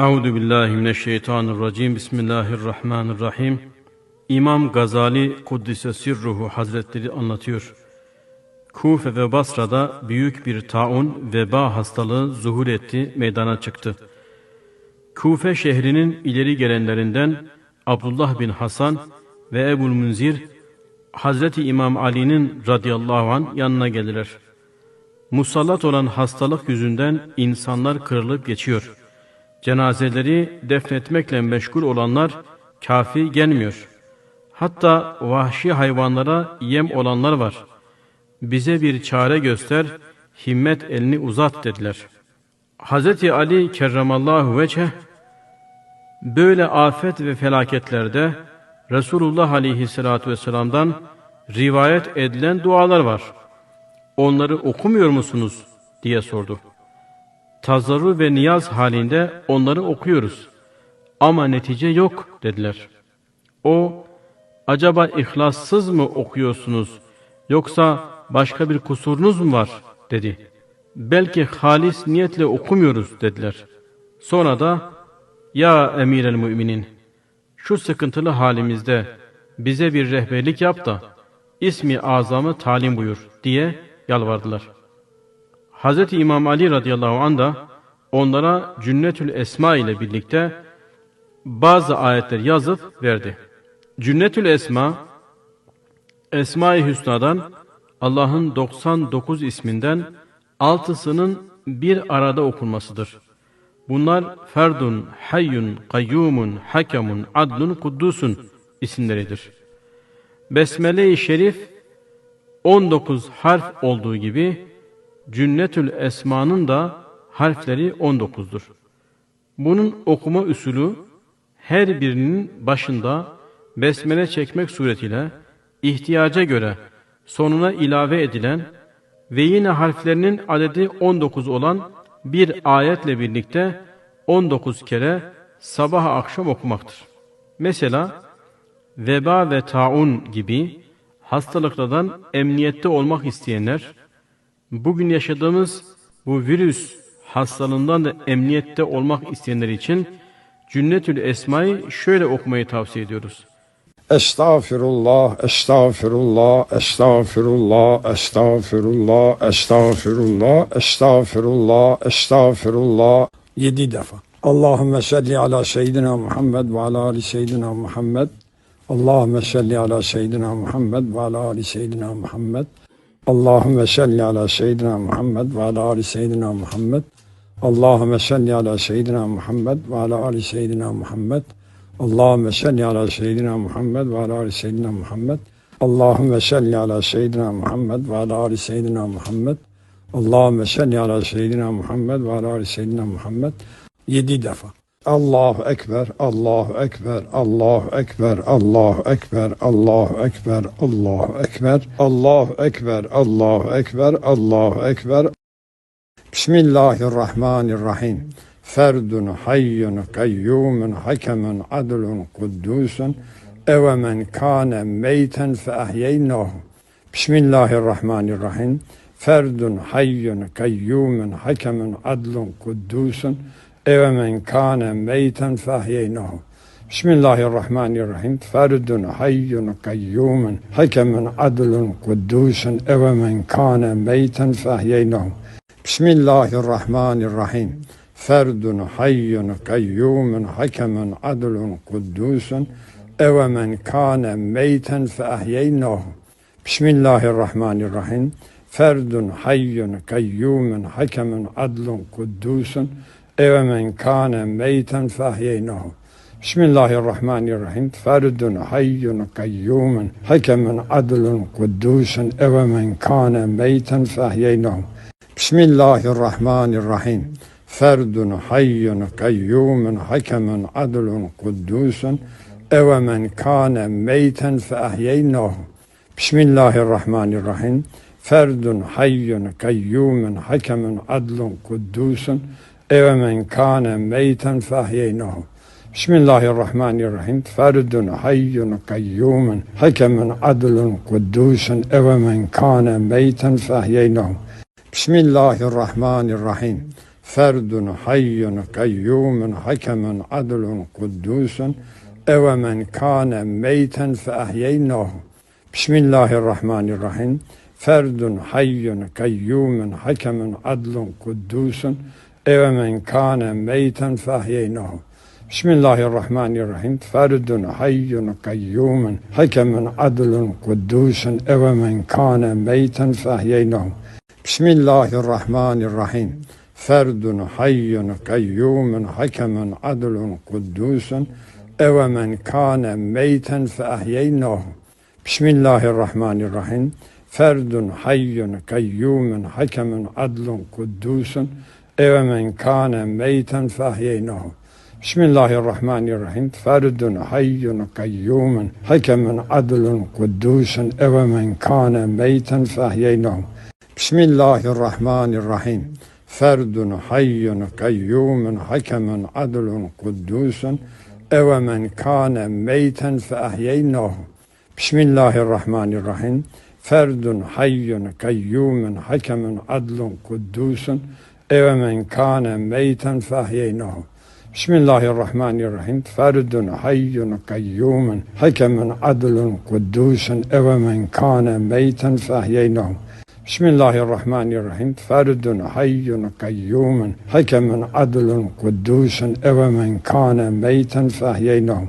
Euzu billahi mineşşeytanirracim. Bismillahirrahmanirrahim. İmam Gazali Kuddise Sirruhu Hazretleri anlatıyor. Kufe ve Basra'da büyük bir taun veba hastalığı zuhur etti, meydana çıktı. Kufe şehrinin ileri gelenlerinden Abdullah bin Hasan ve Ebul Munzir Hazreti İmam Ali'nin radıyallahu an yanına geldiler. Musallat olan hastalık yüzünden insanlar kırılıp geçiyor. Cenazeleri defnetmekle meşgul olanlar kafi gelmiyor. Hatta vahşi hayvanlara yem olanlar var. Bize bir çare göster, himmet elini uzat dediler. Hazreti Ali kerramallahu veçeh böyle afet ve felaketlerde Resulullah aleyhissalatü vesselam'dan rivayet edilen dualar var. Onları okumuyor musunuz diye sordu. Tazarru ve niyaz halinde onları okuyoruz. Ama netice yok dediler. O, acaba ihlassız mı okuyorsunuz yoksa başka bir kusurunuz mu var dedi. Belki halis niyetle okumuyoruz dediler. Sonra da ya emir el müminin şu sıkıntılı halimizde bize bir rehberlik yap da ismi azamı talim buyur diye yalvardılar. Hz. İmam Ali radıyallahu anh da onlara Cünnetül Esma ile birlikte bazı ayetler yazıp verdi. Cünnetül Esma, Esma-i Hüsna'dan Allah'ın 99 isminden altısının bir arada okunmasıdır. Bunlar Ferdun, Hayyun, Kayyumun, Hakemun, Adlun, Kuddusun isimleridir. Besmele-i Şerif 19 harf olduğu gibi Cünnetül Esma'nın da harfleri 19'dur. Bunun okuma usulü her birinin başında besmele çekmek suretiyle ihtiyaca göre sonuna ilave edilen ve yine harflerinin adedi 19 olan bir ayetle birlikte 19 kere sabah akşam okumaktır. Mesela veba ve taun gibi hastalıklardan emniyette olmak isteyenler, bugün yaşadığımız bu virüs hastalığından da emniyette olmak isteyenler için Cünnetül Esma'yı şöyle okumayı tavsiye ediyoruz. Estağfirullah, estağfirullah, estağfirullah, estağfirullah, estağfirullah, estağfirullah, estağfirullah. Yedi defa. Allahümme salli ala seyyidina Muhammed ve ala ali seyyidina Muhammed. Allahümme salli ala seyyidina Muhammed ve ala ali seyyidina Muhammed. Allahümme salli ala seyyidina Muhammed ve ala ali seyyidina Muhammed. Allahümme salli ala seyyidina Muhammed ve ala ali seyyidina Muhammed. Allahümme salli ala seyyidina Muhammed ve ala ali seyyidina Muhammed. Allahümme salli ala seyyidina Muhammed ve ala ali seyyidina Muhammed. Allahümme salli ala seyyidina Muhammed ve ala ali seyyidina Muhammed. Yedi defa. Allahu Ekber, Allahu Ekber, Allahu Ekber, Allahu Ekber, Allahu Ekber, Allahu Ekber, Allahu Ekber, Allahu Ekber, Allahu Ekber. Bismillahirrahmanirrahim. Ferdun hayyun kayyumun hakemun adlun kuddusun eve men kâne meyten fe ahyeynahu. Bismillahirrahmanirrahim. Ferdun hayyun kayyumun hakemun adlun kuddusun ومن كان ميتا فأحييناه بسم الله الرحمن الرحيم. فرد حي قيوم. حكم عدل قدوس. ومن كان ميتا فأحييناه بسم الله الرحمن الرحيم. فرد حي قيوم. حكم عدل قدوس. ومن كان ميتا فأحييناه بسم الله الرحمن الرحيم. فرد حي قيوم. حكم عدل قدوس. ومن كان ميتا فأحييناه. بسم الله الرحمن الرحيم. فرد حي قيوم. حكم عدل قدوس. ومن كان ميتا فأحييناه. بسم الله الرحمن الرحيم. فرد حي قيوم. حكم عدل قدوس. ومن كان ميتا فأحييناه. بسم الله الرحمن الرحيم. فرد حي قيوم. حكم عدل قدوس. ومن كان ميتا فأحييناه بسم الله الرحمن الرحيم. فرد حي قيوم حكم عدل قدوس. ومن كان ميتا فأحييناه بسم الله الرحمن الرحيم. فرد حي قيوم حكم عدل قدوس. ومن كان ميتا فأحييناه بسم الله الرحمن الرحيم. فرد حي قيوم حكم عدل قدوس. ومن كان ميتا فأحييناه. بسم الله الرحمن الرحيم. فرد حي قيوم حكم عدل قدوس. ومن كان ميتا فأحييناه. بسم الله الرحمن الرحيم. فرد حي قيوم حكم عدل قدوس. ومن كان ميتا فأحييناه. بسم الله الرحمن الرحيم. فرد حي قيوم حكم عدل قدوس. ومن كان ميتا فأحييناه. بسم الله الرحمن الرحيم. فرد حي قيوم. حكم عدل قدوس. ومن كان ميتا فأحييناه. بسم الله الرحمن الرحيم. فرد حي قيوم. حكم عدل قدوس. ومن كان ميتا فأحييناه. بسم الله الرحمن الرحيم. فرد حي قيوم. حكم عدل قدوس. ومن كان ميتا فأحييناه بسم الله الرحمن الرحيم. فرد حي قيوم. حكم عدل قدوس. ومن كان ميتا فأحييناه بسم الله الرحمن الرحيم. فرد حي قيوم. حكم عدل قدوس. ومن كان ميتا فأحييناه